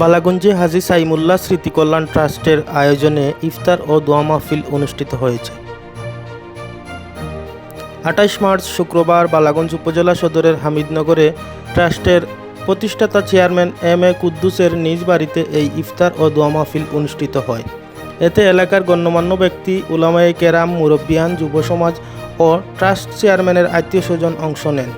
বালাগঞ্জে হাজি সাইমুল্লাহ স্মৃতি কল্যাণ ট্রাস্টের আয়োজনে ইফতার ও দোয়া মাহফিল অনুষ্ঠিত হয়েছে। আঠাইশ মার্চ শুক্রবার বালাগঞ্জ উপজেলা সদরের হামিদনগরে ট্রাস্টের প্রতিষ্ঠাতা চেয়ারম্যান এম এ কুদ্দুসের নিজ বাড়িতে এই ইফতার ও দোয়া মাহফিল অনুষ্ঠিত হয়। এতে এলাকার গণ্যমান্য ব্যক্তি, উলামায়ে কেরাম, মুরব্বিয়ান যুব সমাজ ও ট্রাস্ট চেয়ারম্যানের আত্মীয় স্বজন অংশ নেন।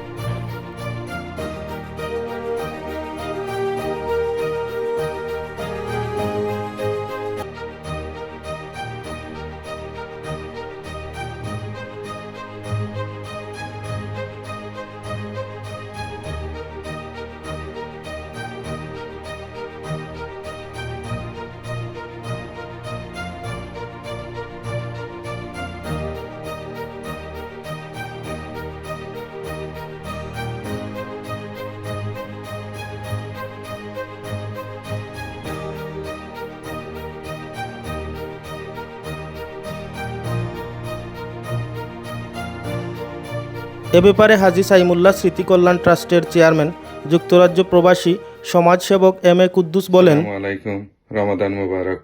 এ ব্যাপারে হাজি সাইমুল্লাহ স্মৃতি কল্যাণ ট্রাস্টের চেয়ারম্যান, যুক্তরাজ্য প্রবাসী, সমাজসেবক এম এ কুদ্দুস বলেন আলাইকুম, রমাদান মুবারক।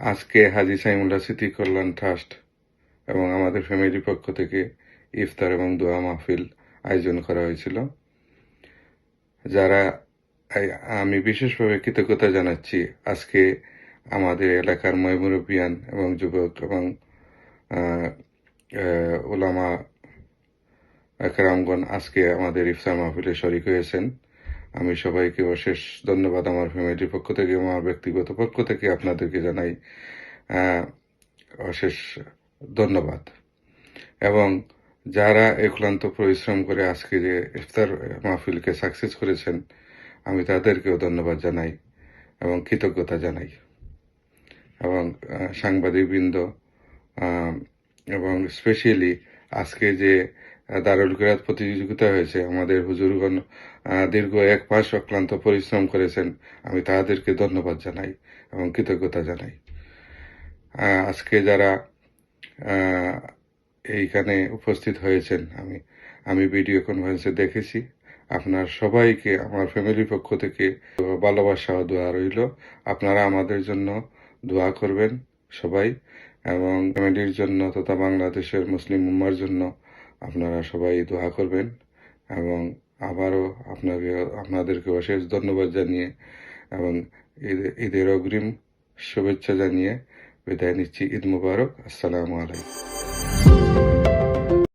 আজকে হাজি সাইমুল্লাহ স্মৃতি কল্যাণ ট্রাস্ট এবং আমাদের ফ্যামিলির পক্ষ থেকে ইফতার এবং দোয়া মাহফিল আয়োজন করা হয়েছিল। যারা আমি বিশেষভাবে কৃতজ্ঞতা জানাচ্ছি আজকে আমাদের এলাকার ময়মুরবিয়ান এবং যুবক এবং ওলামা একরামগণ আজকে আমাদের ইফতার মাহফিলে শরিক হয়েছেন। আমি সবাইকে অশেষ ধন্যবাদ আমার ফ্যামিলির পক্ষ থেকে আমার ব্যক্তিগত পক্ষ থেকে আপনাদেরকে জানাই অশেষ ধন্যবাদ। এবং যারা এই ক্লান্ত পরিশ্রম করে আজকে যে ইফতার মাহফিলকে সাকসেস করেছেন, আমি তাদেরকেও ধন্যবাদ জানাই এবং কৃতজ্ঞতা জানাই। এবং সাংবাদিকবৃন্দ এবং স্পেশালি আজকে যে দারুল কিরাত প্রতিযোগিতা হয়েছে, আমাদের হুজুরগণ দীর্ঘ এক মাস অক্লান্ত পরিশ্রম করেছেন, আমি তাদেরকে ধন্যবাদ জানাই এবং কৃতজ্ঞতা জানাই। আজকে যারা এইখানে উপস্থিত হয়েছেন, আমি আমি ভিডিও কনফারেন্সে দেখেছি। আপনার সবাইকে, আমার ফ্যামিলির পক্ষ থেকে ভালোবাসা দোয়া রইল। আপনারা আমাদের জন্য দোয়া করবেন সবাই। এবং ফ্যামিলির জন্য তথা বাংলাদেশের মুসলিম উম্মার জন্য আপনারা সবাই দোয়া করবেন এবং আবারও আপনাকে, আপনাদেরকে অশেষ ধন্যবাদ জানিয়ে এবং ঈদ- ঈদের অগ্রিম শুভেচ্ছা জানিয়ে বিদায় নিচ্ছি। ঈদ মুবারক। আসসালামু আলাইকুম।